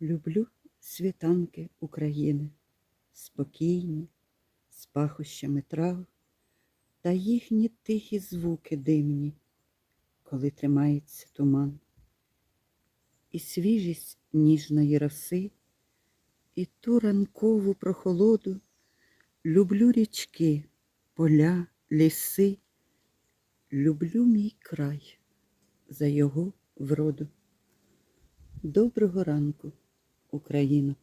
Люблю світанки України, спокійні, з пахощами трав, та їхні тихі звуки димні, коли тримається туман, і свіжість ніжної роси, і ту ранкову прохолоду. Люблю річки, поля, ліси, люблю мій край за його вроду. Доброго ранку, Україно!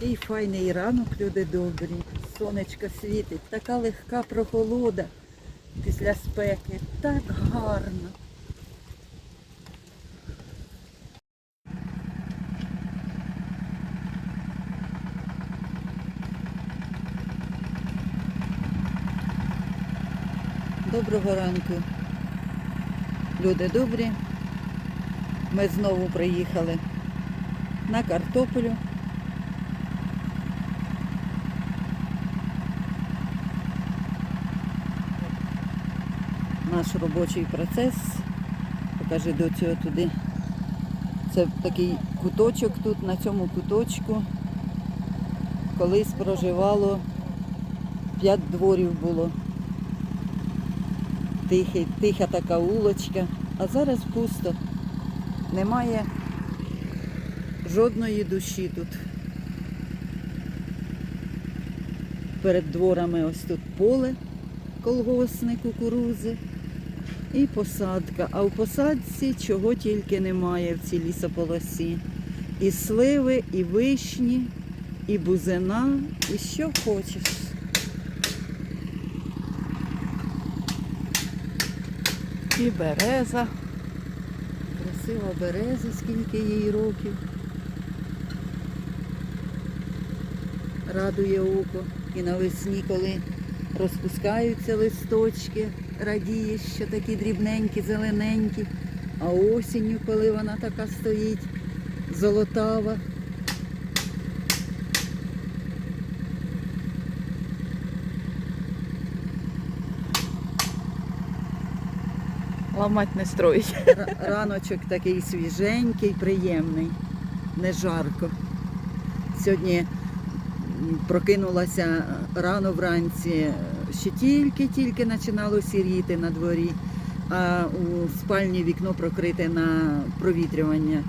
Такий файний ранок, люди добрі. Сонечко світить, така легка прохолода після спеки. Так гарно. Доброго ранку. Люди добрі. Ми знову приїхали на картоплю. Наш робочий процес. Покажи до цього туди. Це такий куточок тут, на цьому куточку. Колись проживало п'ять дворів було. Тихий, тиха така улочка, а зараз пусто. Немає жодної душі тут. Перед дворами ось тут поле колгосне кукурузи і посадка. А в посадці чого тільки немає в цій лісополосі. І сливи, і вишні, і бузина, і що хочеш. І береза. Красива береза, скільки їй років. Радує око. І навесні, коли розпускаються листочки, радієш, що такі дрібненькі, зелененькі, а осінню, коли вона така стоїть, золотава. Ламать не строїть. Раночок такий свіженький, приємний, не жарко. Сьогодні прокинулася рано вранці, ще тільки-тільки починало сіріти на дворі, а у спальні вікно прокрите на провітрювання.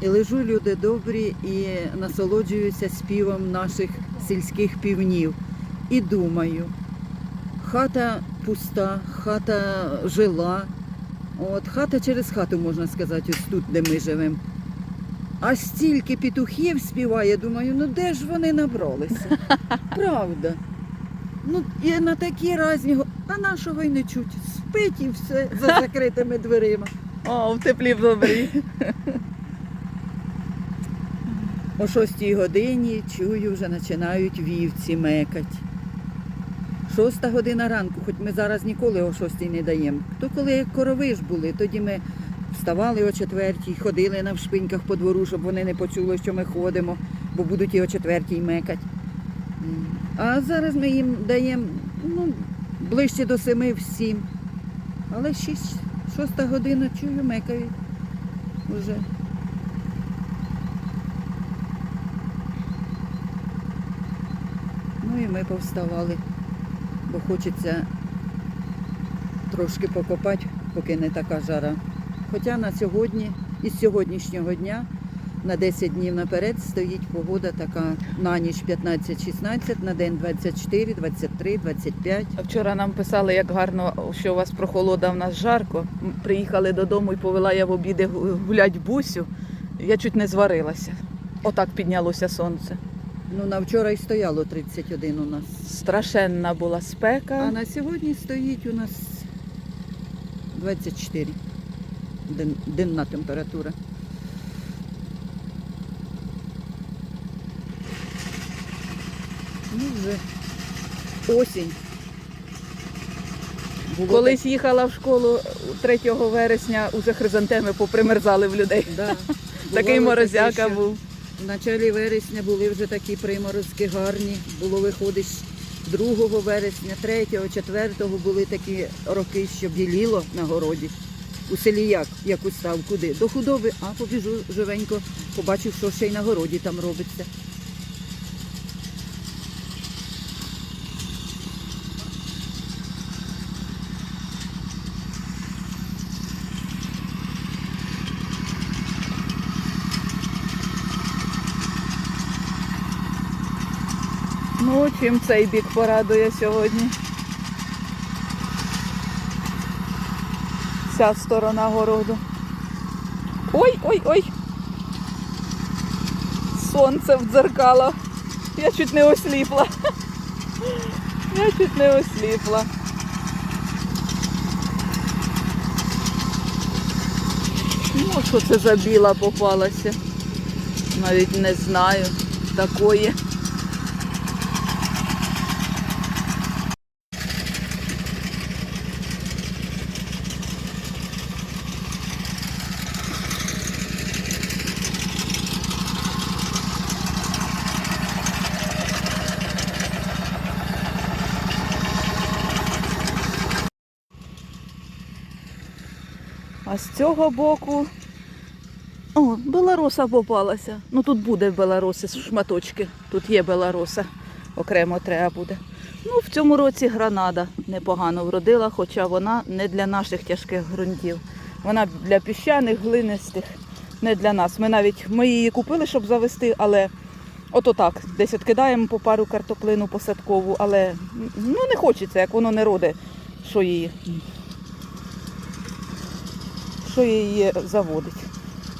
І лежу люди добрі і насолоджуюся співом наших сільських півнів. І думаю, хата пуста, хата жила. От хата через хату, можна сказати, ось тут, де ми живемо. А стільки петухів співає, думаю, ну де ж вони набралися? Правда. Ну, і на такі разні, го- а нашого й не чуть. Спить і все за закритими дверима. О, в теплі в добрі. О шостій годині чую, вже починають вівці мекать. Шоста година ранку, хоч ми зараз ніколи о шостій не даємо. То коли як корови ж були, тоді ми вставали о четвертій, ходили на вшпиньках по двору, щоб вони не почули, що ми ходимо, бо будуть і о четвертій мекать. М. А зараз ми їм даємо ну, ближче до семи в сім. Але шість, шоста година чую, мекають уже. Ну і ми повставали, бо хочеться трошки покопати, поки не така жара. Хоча на сьогодні, із сьогоднішнього дня, на 10 днів наперед стоїть погода така на ніч 15-16, на день 24, 23, 25. А Вчора нам писали, як гарно, що у вас прохолода, в нас жарко. Приїхали додому і повела я в обіди гу- гулять бусю. Я чуть не зварилася. Отак піднялося сонце. Ну, на вчора й стояло 31 у нас. Страшенна була спека. А на сьогодні стоїть у нас 24. Ден- Денна температура. Ну, вже осінь. Було Колись їхала в школу 3 вересня, уже хризантеми попримерзали в людей. да, Такий морозяка що був. В началі вересня були вже такі приморозки гарні. Було виходить 2 вересня, 3, 4 були такі роки, що біліло на городі. У селі як? Як устав, куди? До худоби, а побіжу живенько, побачив, що ще й на городі там робиться. Ну, чим цей бік порадує сьогодні. Ця сторона городу. Ой, ой, ой. Сонце в дзеркало. Я чуть не осліпла. Я чуть не осліпла. Ну, що це за біла попалася? Навіть не знаю такої. А з цього боку. О, белароса попалася. Ну тут буде белароси шматочки. Тут є белароса. Окремо треба буде. Ну, в цьому році гранада непогано вродила, хоча вона не для наших тяжких ґрунтів. Вона для піщаних, глинистих, не для нас. Ми навіть ми її купили, щоб завести, але ото так, десь відкидаємо по пару картоплину посадкову, але ну не хочеться, як воно не роде, що її що її заводить.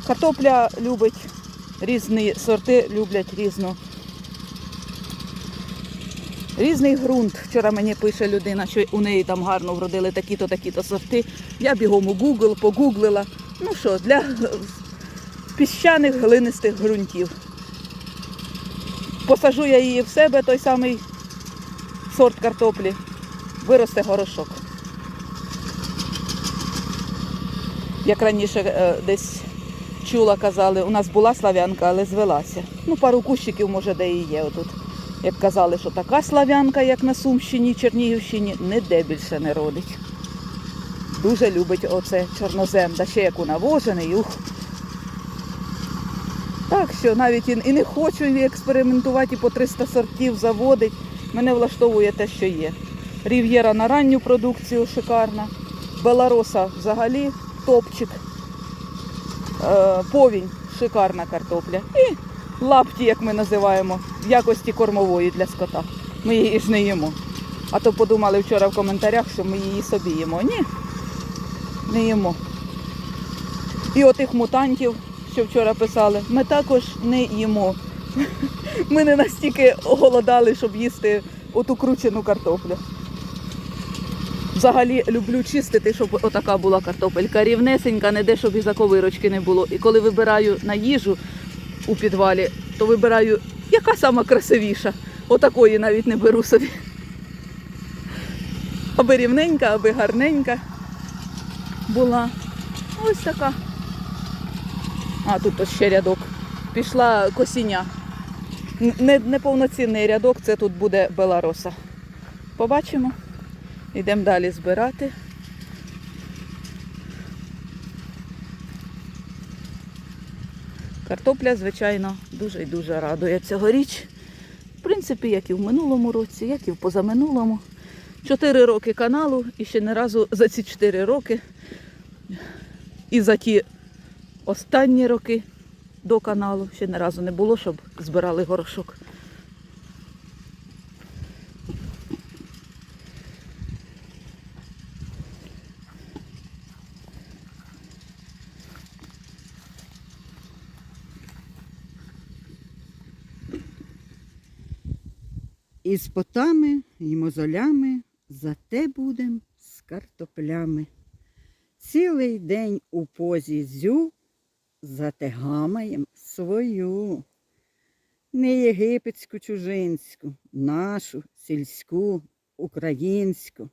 Картопля любить різні сорти, люблять різну. Різний ґрунт. Вчора мені пише людина, що у неї там гарно вродили такі-то, такі-то сорти. Я бігом у Google, погуглила. Ну що, для піщаних глинистих ґрунтів. Посажу я її в себе, той самий сорт картоплі, виросте горошок. Як раніше е, десь чула, казали, у нас була слав'янка, але звелася. Ну, пару кущиків, може, де і є отут. Як казали, що така слав'янка, як на Сумщині, Чернігівщині, ніде більше не родить. Дуже любить оце чорнозем, да ще як унавожений, ух. Так що навіть і, не хочу експериментувати і по 300 сортів заводить. Мене влаштовує те, що є. Рів'єра на ранню продукцію шикарна. Белароса взагалі топчик. Е, повінь шикарна картопля. І лапті, як ми називаємо, в якості кормової для скота. Ми її ж не їмо. А то подумали вчора в коментарях, що ми її собі їмо. Ні, не їмо. І отих мутантів, що вчора писали, ми також не їмо. Ми не настільки голодали, щоб їсти оту кручену картоплю. Взагалі люблю чистити, щоб отака була картопелька. Рівнесенька, не де, щоб і заковирочки не було. І коли вибираю на їжу у підвалі, то вибираю, яка сама красивіша. Отакої навіть не беру собі. Аби рівненька, аби гарненька була. Ось така. А, тут ось ще рядок. Пішла косіння. Неповноцінний рядок, це тут буде белароса. Побачимо. Йдемо далі збирати. Картопля, звичайно, дуже і дуже радує цьогоріч. В принципі, як і в минулому році, як і в позаминулому. Чотири роки каналу і ще не разу за ці чотири роки і за ті останні роки до каналу. Ще ні разу не було, щоб збирали горошок. І з потами, і мозолями, зате будем з картоплями. Цілий день у позі зю, зате гамаєм свою. Не єгипетську чужинську, нашу, сільську, українську.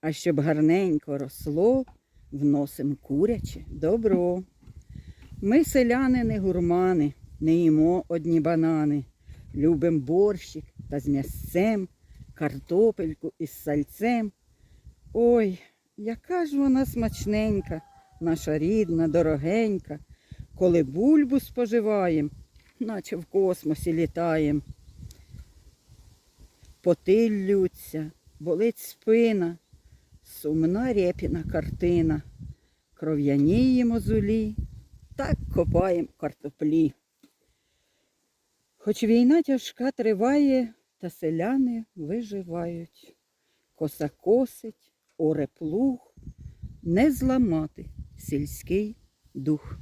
А щоб гарненько росло, вносим куряче добро. Ми, селяни, не гурмани, не їмо одні банани. Любим борщик та з м'ясцем, картопельку із сальцем. Ой, яка ж вона смачненька, наша рідна, дорогенька. Коли бульбу споживаєм, наче в космосі літаєм. Поти ллються, болить спина, сумна репіна картина. Кров'яніє мозолі, так копаєм картоплі. Хоч війна тяжка триває, та селяни виживають. Коса косить, оре плуг, не зламати сільський дух.